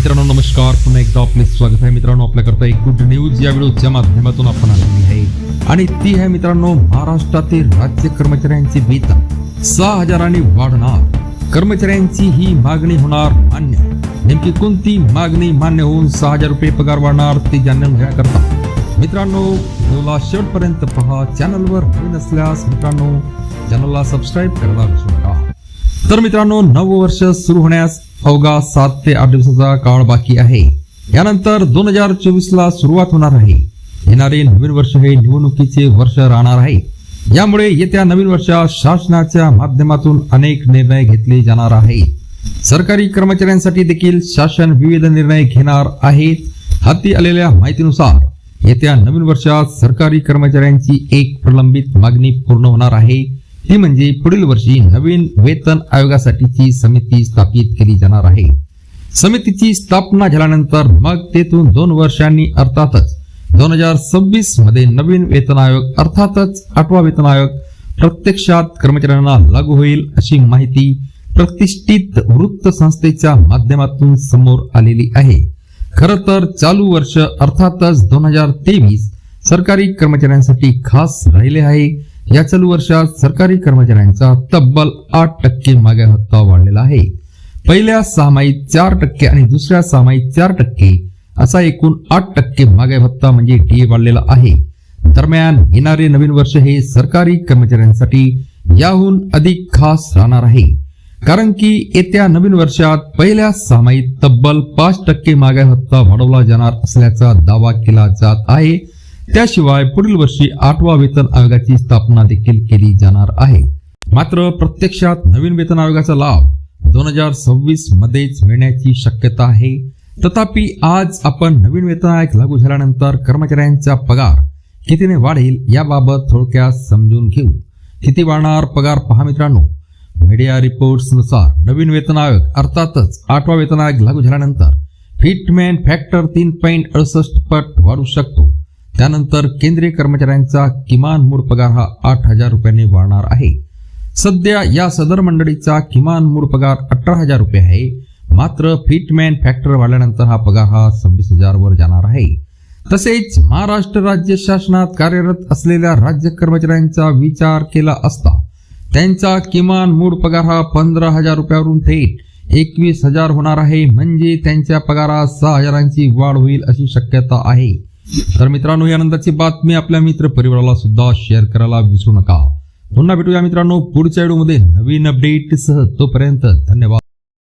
मित्रांनो नमस्कार. पुन्हा एकदा आपले स्वागत आहे. मित्रांनो आपल्याकरता एक गुड न्यूज या व्हिडिओच्या माध्यमातून आपण आलेली आहे. आणि ती आहे मित्रांनो महाराष्ट्रातील राज्य कर्मचाऱ्यांची वेतन. सहा हजारांनी वाढणार. कर्मचाऱ्यांची ही मागणी होणार मान्य. नेमकी कोणती मागणी मान्य होऊन सहा हजार रुपये पगार वाढणार ते जाणून घेण्याकरता. मित्रांनो व्हिडिओला शेवटपर्यंत पहा. चॅनलवर नवीन असल्यास मित्रांनो चॅनलला सबस्क्राईब करायला विसरू नका. तर मित्रांनो नववर्ष सुरू होण्यास अवघा सात ते आठ दिवसाचा काळ बाकी आहे. यानंतर दोन हजार चोवीस ला सुरुवात होणार आहे. येणारे नवीन वर्ष हे निवडणुकीचे वर्ष राहणार आहे. यामुळे येत्या नवीन वर्षात शासनाच्या माध्यमातून अनेक निर्णय घेतले जाणार आहे. सरकारी कर्मचाऱ्यांसाठी देखील शासन विविध निर्णय घेणार आहे. हाती आलेल्या माहितीनुसार येत्या नवीन वर्षात सरकारी कर्मचाऱ्यांची एक प्रलंबित मागणी पूर्ण होणार आहे. ती म्हणजे पुढील वर्षी नवीन वेतन आयोगासाठीची समिती स्थापित केली जाणार आहे. समितीची स्थापना झाल्यानंतर मग तेथून दोन वर्षांनी अर्थातच दोन हजार सव्वीसमध्ये नवीन वेतन आयोग अर्थातच आठवा वेतन आयोग प्रत्यक्षात कर्मचाऱ्यांना लागू होईल अशी माहिती प्रतिष्ठित वृत्तसंस्थेच्या माध्यमातून समोर आलेली आहे. खर तर चालू वर्ष अर्थातच दोन हजार तेवीस सरकारी कर्मचाऱ्यांसाठी खास राहिले आहे. या चालू वर्षात सरकारी कर्मचाऱ्यांचा तब्बल आठ टक्के मागे हप्ता वाढलेला आहे. पहिल्या सहामाहीत चार टक्के आणि दुसऱ्या सहामाहीत चार टक्के असा एकूण आठ टक्के मागे भत्ता म्हणजे डी वाढलेला आहे. दरम्यान येणारे नवीन वर्ष हे सरकारी कर्मचाऱ्यांसाठी याहून अधिक खास राहणार आहे. कारण की येत्या नवीन वर्षात पहिल्या सहामाहीत तब्बल पाच टक्के मागे हप्ता वाढवला जाणार असल्याचा दावा केला जात आहे. त्याशिवाय पुढील वर्षी आठवा वेतन आयोगाची स्थापना देखील केली जाणार आहे. मात्र प्रत्यक्षात नवीन वेतन आयोगाचा लाभ दोन हजार सव्वीस मध्येच मिळण्याची शक्यता आहे. तथापि आज आपण नवीन वेतन आयोग लागू झाल्यानंतर कर्मचाऱ्यांचा पगार कितीने वाढेल याबाबत थोडक्यात समजून घेऊ. किती वाढणार पगार पहा मित्रांनो. मीडिया रिपोर्ट्सनुसार नवीन वेतन आयोग अर्थातच आठवा वेतन आयोग लागू झाल्यानंतर फिटमॅन फॅक्टर तीन पॉईंट अडुसष्ट पट वाढू शकतो. त्यानंतर केंद्रीय कर्मचाऱ्यांचा किमान मूळ पगार हा आठ हजार रुपयांनी वाढणार आहे. सध्या या सदर मंडळीचा किमान मूळ पगार अठरा हजार रुपये आहे. मात्र फिटमॅन फॅक्टर वाढल्यानंतर हा पगार हा सव्वीस हजार वर जाणार आहे. तसेच महाराष्ट्र राज्य शासनात कार्यरत असलेल्या राज्य कर्मचाऱ्यांचा विचार केला असता त्यांचा किमान मूळ पगार हा पंधरा हजार रुपयावरून थेट एकवीस हजार होणार आहे. म्हणजे त्यांच्या पगारात सहा हजारांची वाढ होईल अशी शक्यता आहे. तर मित्रांनो यानंतरची बातमी आपल्या मित्र परिवाराला सुद्धा शेअर करायला विसरू नका. पुन्हा भेटूया मित्रांनो पुढच्या व्हिडिओमध्ये नवीन अपडेट सह. तोपर्यंत धन्यवाद.